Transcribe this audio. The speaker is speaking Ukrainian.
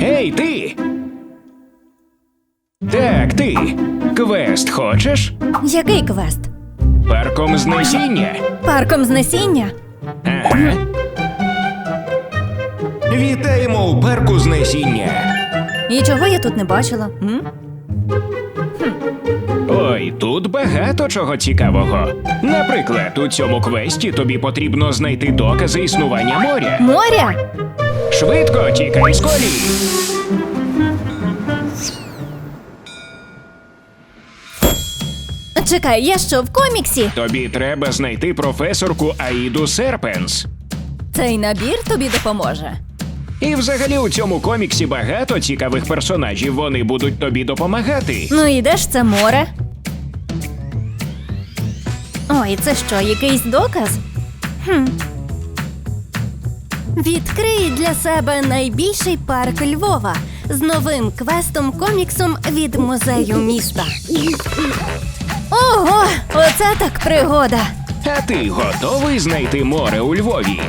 Гей, ти! Так, ти. Квест хочеш? Який квест? Парком з насіння. Парком з насіння? Ага. Вітаємо у парку з насіння. І чого я тут не бачила? М? Ой, тут багато чого цікавого. Наприклад, у цьому квесті тобі потрібно знайти докази існування моря. Моря? Швидко тікай з колії. Чекай, я що в коміксі? Тобі треба знайти професорку Аїду Серпенс. Цей набір тобі допоможе. І взагалі у цьому коміксі багато цікавих персонажів. Вони будуть тобі допомагати. Ну і де ж це море? Ой, це що, якийсь доказ? Хм. Відкрий для себе найбільший парк Львова з новим квестом коміксом від музею міста. Ого, оце так пригода. А ти готовий знайти море у Львові?